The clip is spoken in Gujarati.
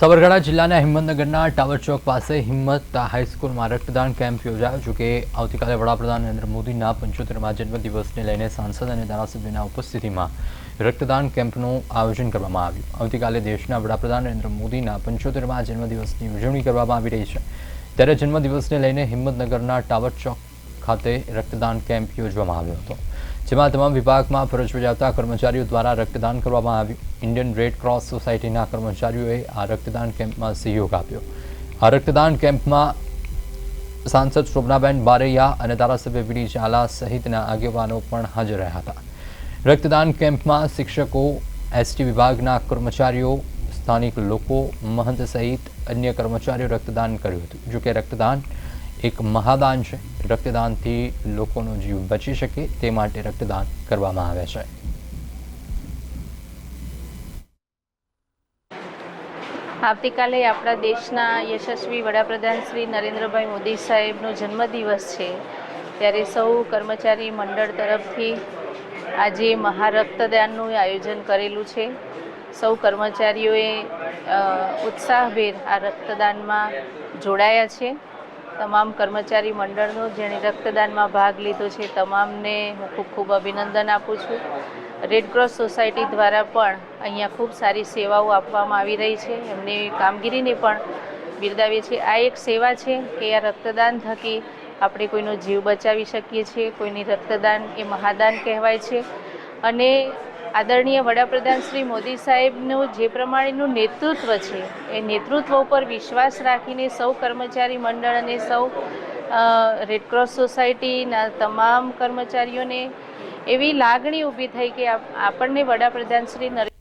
સાબરકાંઠા જિલ્લાના હિંમતનગરના ટાવર ચોક પાસે હિંમત હાઈસ્કૂલમાં રક્તદાન કેમ્પ યોજાયો જો કે આવતીકાલે વડાપ્રધાન નરેન્દ્ર મોદીના પંચોતેરમાં જન્મદિવસને લઈને સાંસદ અને ધારાસભ્યના ઉપસ્થિતિમાં રક્તદાન કેમ્પનું આયોજન કરવામાં આવ્યું. આવતીકાલે દેશના વડાપ્રધાન નરેન્દ્ર મોદીના પંચોતેરમાં જન્મદિવસની ઉજવણી કરવામાં આવી રહી છે. ત્યારે જન્મદિવસને લઈને હિંમતનગરના ટાવર ચોક ખાતે રક્તદાન કેમ્પ યોજવામાં આવ્યો હતો. જેમાં તમામ વિભાગમાં ફરજ બજાવતા કર્મચારીઓ દ્વારા રક્તદાન કરવામાં આવ્યું. ઇન્ડિયન રેડ ક્રોસ સોસાયટીના કર્મચારીઓએ આ રક્તદાન કેમ્પમાં સહયોગ આપ્યો. આ રક્તદાન કેમ્પમાં સાંસદ શોભનાબેન બારૈયા અને ધારાસભ્ય વીડી ઝાલા સહિતના આગેવાનો પણ હાજર રહ્યા હતા. રક્તદાન કેમ્પમાં શિક્ષકો, એસટી વિભાગના કર્મચારીઓ, સ્થાનિક લોકો, મહંત સહિત અન્ય કર્મચારીઓ રક્તદાન કર્યું હતું. જોકે રક્તદાન એક મહાદાન છે. રક્તદાનથી લોકોનો જીવ બચી શકે તે માટે રક્તદાન કરવામાં આવે છે. આવતીકાલે આપણા દેશના યશસ્વી વડાપ્રધાન શ્રી નરેન્દ્રભાઈ મોદી સાહેબનો જન્મદિવસ છે. ત્યારે સૌ કર્મચારી મંડળ તરફથી આજે મહારક્તદાનનું આયોજન કરેલું છે. સૌ કર્મચારીઓએ ઉત્સાહભેર આ રક્તદાનમાં જોડાયા છે. તમામ કર્મચારી મંડળનો જેણે રક્તદાનમાં ભાગ લીધો છે, તમામને હું ખૂબ ખૂબ અભિનંદન આપું છું. રેડ ક્રોસ સોસાયટી દ્વારા પણ અહીંયા ખૂબ સારી સેવાઓ આપવામાં આવી રહી છે. એમની કામગીરીને પણ બિરદાવીએ છીએ. આ એક સેવા છે કે આ રક્તદાન થકી આપણે કોઈનો જીવ બચાવી શકીએ છીએ. કોઈની રક્તદાન એ મહાદાન કહેવાય છે. અને આદરણીય વડાપ્રધાન શ્રી મોદી સાહેબનું જે પ્રમાણેનું નેતૃત્વ છે, એ નેતૃત્વ ઉપર વિશ્વાસ રાખીને સૌ કર્મચારી મંડળ અને સૌ રેડક્રોસ સોસાયટીના તમામ કર્મચારીઓને એવી લાગણી ઊભી થઈ કે આપ- આપણને વડાપ્રધાન શ્રી નરેન્દ્ર